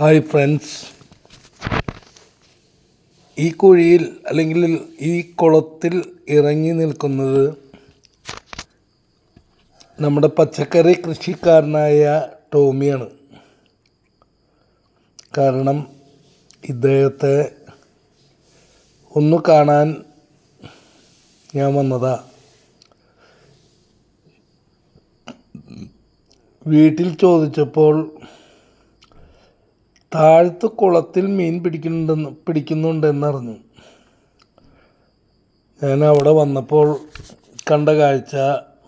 Hi friends ഈ കുഴിയിൽ അല്ലെങ്കിൽ ഈ കുളത്തിൽ ഇറങ്ങി നിൽക്കുന്നത് നമ്മുടെ പച്ചക്കറി കൃഷിക്കാരനായ ടോമിയാണ്. കാരണം ഇദ്ദേഹത്തെ ഒന്ന് കാണാൻ ഞാൻ വന്നതാ. വീട്ടിൽ ചോദിച്ചപ്പോൾ താഴത്ത് കുളത്തിൽ മീൻ പിടിക്കുന്നുണ്ടെന്ന് പിടിക്കുന്നുണ്ടെന്നറിഞ്ഞു. ഞാൻ അവിടെ വന്നപ്പോൾ കണ്ട കാഴ്ച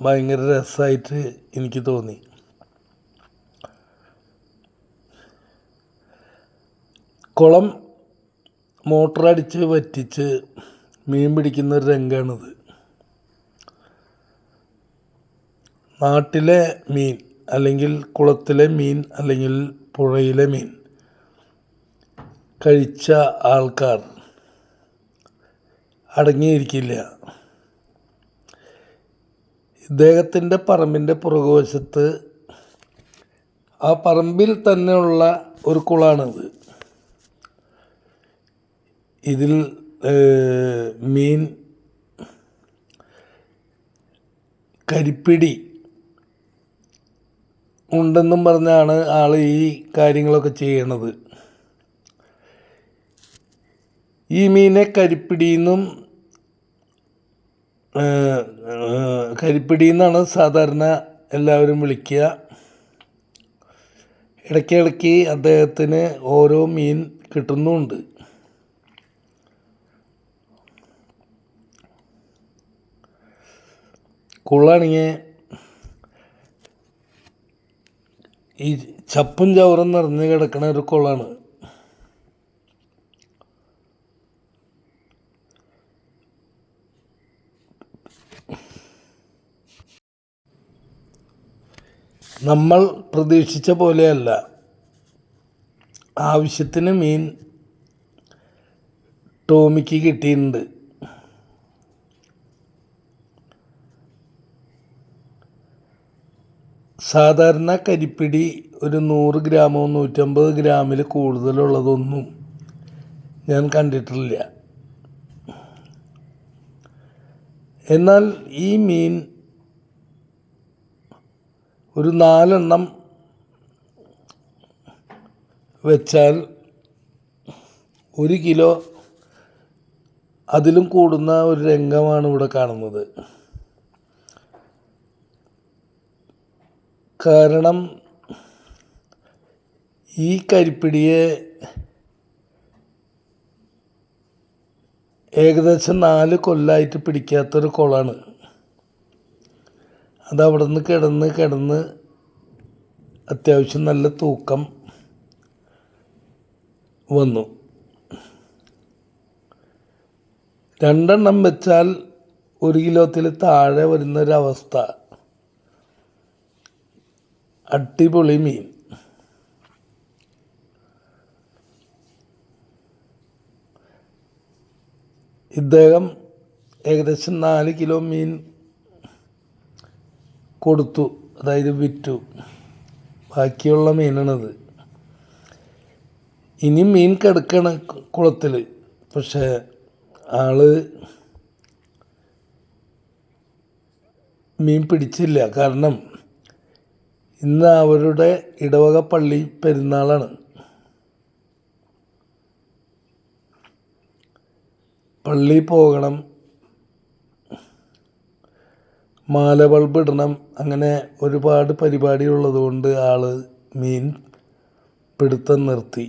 ഭയങ്കര രസമായിട്ട് എനിക്ക് തോന്നി. കുളം മോട്ടറടിച്ച് വറ്റിച്ച് മീൻ പിടിക്കുന്ന ഒരു രംഗമാണിത്. നാട്ടിലെ മീൻ അല്ലെങ്കിൽ കുളത്തിലെ മീൻ അല്ലെങ്കിൽ പുഴയിലെ മീൻ കഴിച്ച ആൾക്കാർ അടങ്ങിയിരിക്കില്ല. ഇദ്ദേഹത്തിന്റെ പറമ്പിന്റെ പുറകുവശത്ത് ആ പറമ്പിൽ തന്നെയുള്ള ഒരു കുളമാണിത് ഇതിൽ മീൻ കരിപ്പിടി ഉണ്ടെന്നും പറഞ്ഞാണ് ആൾ ഈ കാര്യങ്ങളൊക്കെ ചെയ്യണത്. ഈ മീനെ കരിപ്പിടിയെന്നും കരിപ്പിടി എന്നാണ് സാധാരണ എല്ലാവരും വിളിക്കുക. ഇടയ്ക്കിടയ്ക്ക് അദ്ദേഹത്തിന് ഓരോ മീൻ കിട്ടുന്നുമുണ്ട്. കുളാണെങ്കിൽ ഈ ചപ്പും ചവറും നിറഞ്ഞ് കിടക്കുന്ന ഒരു കുളമാണ് നമ്മൾ പ്രതീക്ഷിച്ച പോലെയല്ല. ആവശ്യത്തിന് മീൻ ടോമിക്ക് കിട്ടിയിട്ടുണ്ട്. സാധാരണ കരിപ്പിടി ഒരു നൂറ് ഗ്രാമോ നൂറ്റമ്പത് ഗ്രാമിൽ കൂടുതലുള്ളതൊന്നും ഞാൻ കണ്ടിട്ടില്ല. എന്നാൽ ഈ മീൻ ഒരു നാലെണ്ണം വെച്ചാൽ ഒരു കിലോ അതിലും കൂടുന്ന ഒരു രംഗമാണ് ഇവിടെ കാണുന്നത്. കാരണം ഈ കരിപ്പിടിയെ ഏകദേശം നാല് കൊല്ലമായിട്ട് പിടിക്കാത്തൊരു കുളമാണ് അത് അവിടെ നിന്ന് കിടന്ന് കിടന്ന് അത്യാവശ്യം നല്ല തൂക്കം വന്നു. രണ്ടെണ്ണം വെച്ചാൽ ഒരു കിലോത്തിൽ താഴെ വരുന്നൊരവസ്ഥ. അടിപൊളി മീൻ. ഇദ്ദേഹം ഏകദേശം നാല് കിലോ മീൻ കൊടുത്തു. അതായത് വിറ്റു. ബാക്കിയുള്ള മീനാണത്. ഇനി മീൻ കിടക്കണ കുളത്തിൽ പക്ഷേ ആൾ മീൻ പിടിച്ചില്ല. കാരണം ഇന്ന് അവരുടെ ഇടവക പള്ളി പെരുന്നാളാണ്. പള്ളി പോകണം. മാല ബൾബ് ഇടണം. അങ്ങനെ ഒരുപാട് പരിപാടി ഉള്ളതുകൊണ്ട് ആൾ മീൻ പിടുത്തം നിർത്തി.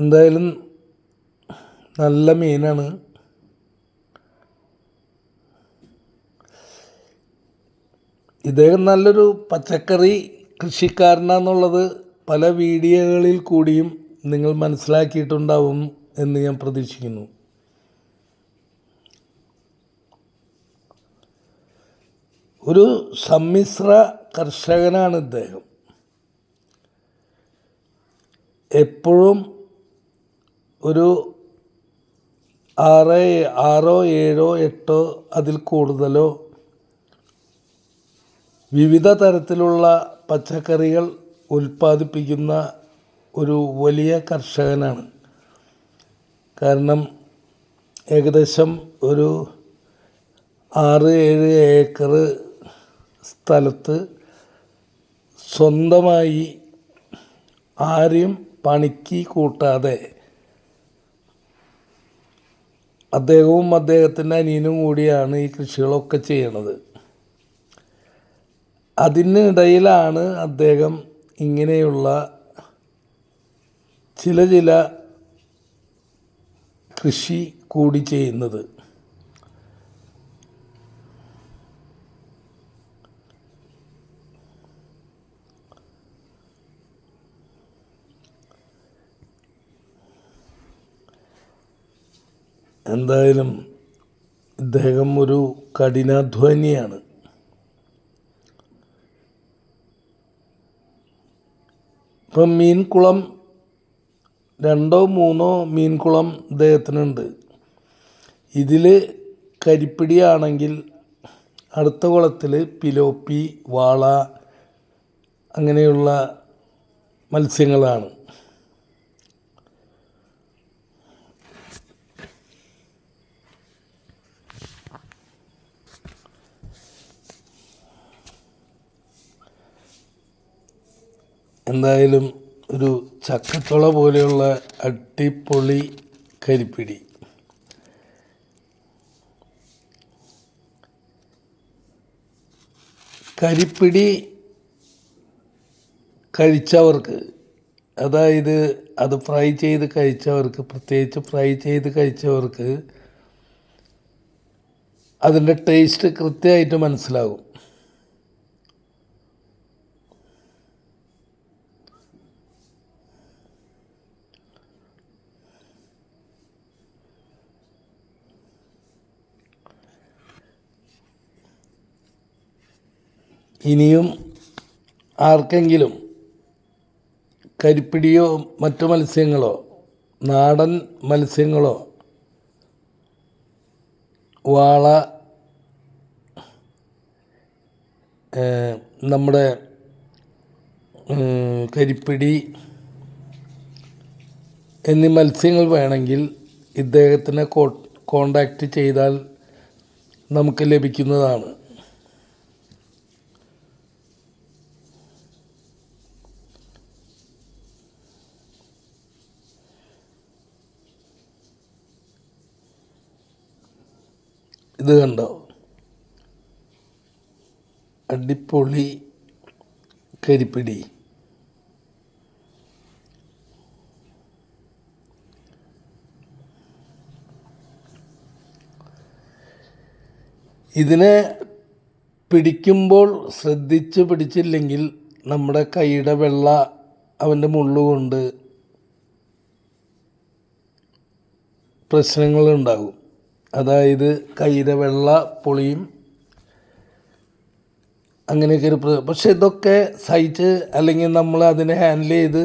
എന്തായാലും നല്ല മീനാണ്. ഇദ്ദേഹം നല്ലൊരു പച്ചക്കറി കൃഷിക്കാരനാന്നുള്ളത് പല വീഡിയോകളിൽ കൂടിയും നിങ്ങൾ മനസ്സിലാക്കിയിട്ടുണ്ടാവും എന്ന് ഞാൻ പ്രതീക്ഷിക്കുന്നു. ഒരു സമ്മിശ്ര കർഷകനാണ് ഇദ്ദേഹം. എപ്പോഴും ഒരു ആറ് ആറോ ഏഴോ എട്ടോ അതിൽ കൂടുതലോ വിവിധ തരത്തിലുള്ള പച്ചക്കറികൾ ഉൽപ്പാദിപ്പിക്കുന്ന ഒരു വലിയ കർഷകനാണ്. കാരണം ഏകദേശം ഒരു ആറ് ഏഴ് ഏക്കർ സ്ഥലത്ത് സ്വന്തമായി ആരെയും പണിക്ക് കൂട്ടാതെ അദ്ദേഹവും അദ്ദേഹത്തിന്റെ അനിയനും കൂടിയാണ് ഈ കൃഷികളൊക്കെ ചെയ്യണത്. അതിനിടയിലാണ് അദ്ദേഹം ഇങ്ങനെയുള്ള ചില ചില കൃഷി കൂടി ചെയ്യുന്നത്. എന്തായാലും ഇദ്ദേഹം ഒരു കഠിനാധ്വാനിയാണ്. ഇപ്പം മീൻകുളം രണ്ടോ മൂന്നോ മീൻകുളം ഇദ്ദേഹത്തിനുണ്ട് ഇതിൽ കരിപ്പിടിയാണെങ്കിൽ അടുത്ത കുളത്തിൽ പിലോപ്പി വാള അങ്ങനെയുള്ള മത്സ്യങ്ങളാണ്. എന്തായാലും ഒരു ചക്കച്ചുള പോലെയുള്ള അട്ടിപ്പൊളി കരിപ്പിടി. കരിപ്പിടി കഴിച്ചവർക്ക് അതായത് അത് ഫ്രൈ ചെയ്ത് കഴിച്ചവർക്ക് പ്രത്യേകിച്ച് ഫ്രൈ ചെയ്ത് കഴിച്ചവർക്ക് അതിന്റെ ടേസ്റ്റ് കൃത്യമായിട്ട് മനസ്സിലാകും ഇനിയും ആർക്കെങ്കിലും കരിപ്പിടിയോ മറ്റു മത്സ്യങ്ങളോ നാടൻ മത്സ്യങ്ങളോ വാള നമ്മുടെ കരിപ്പിടി എന്നീ മത്സ്യങ്ങൾ വേണമെങ്കിൽ ഇദ്ദേഹത്തിനെ കോണ്ടാക്റ്റ് ചെയ്താൽ നമുക്ക് ലഭിക്കുന്നതാണ്. ഇത് കണ്ടോ? അടിപൊളി കരിപ്പിടി. ഇതിനെ പിടിക്കുമ്പോൾ ശ്രദ്ധിച്ച് പിടിച്ചില്ലെങ്കിൽ നമ്മുടെ കൈയുടെ വെള്ള അവന്റെ മുള്ളുകൊണ്ട് പ്രശ്നങ്ങളുണ്ടാകും അതായത് കൈയുടെ വെള്ള പൊളിയും അങ്ങനെയൊക്കെ ഒരു പക്ഷേ ഇതൊക്കെ സഹിച്ച് അല്ലെങ്കിൽ നമ്മൾ അതിനെ ഹാൻഡിൽ ചെയ്ത്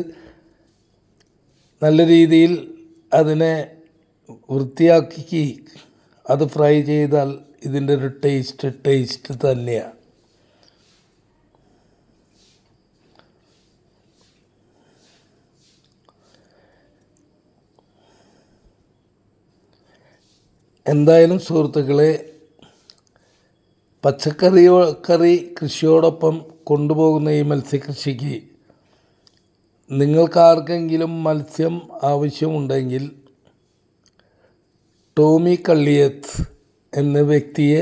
നല്ല രീതിയിൽ അതിനെ വൃത്തിയാക്കി അത് ഫ്രൈ ചെയ്താൽ ഇതിന്റെ ഒരു ടേസ്റ്റ് ടേസ്റ്റ് തന്നെയാണ് എന്തായാലും സുഹൃത്തുക്കളെ പച്ചക്കറിയോ കറി കൃഷിയോടൊപ്പം കൊണ്ടുപോകുന്ന ഈ മത്സ്യകൃഷിക്ക് നിങ്ങൾക്കാർക്കെങ്കിലും മത്സ്യം ആവശ്യമുണ്ടെങ്കിൽ ടോമി കള്ളിയത്ത് എന്ന വ്യക്തിയെ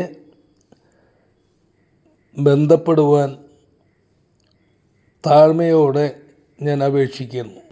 ബന്ധപ്പെടുവാൻ താഴ്മയോടെ ഞാൻ അപേക്ഷിക്കുന്നു.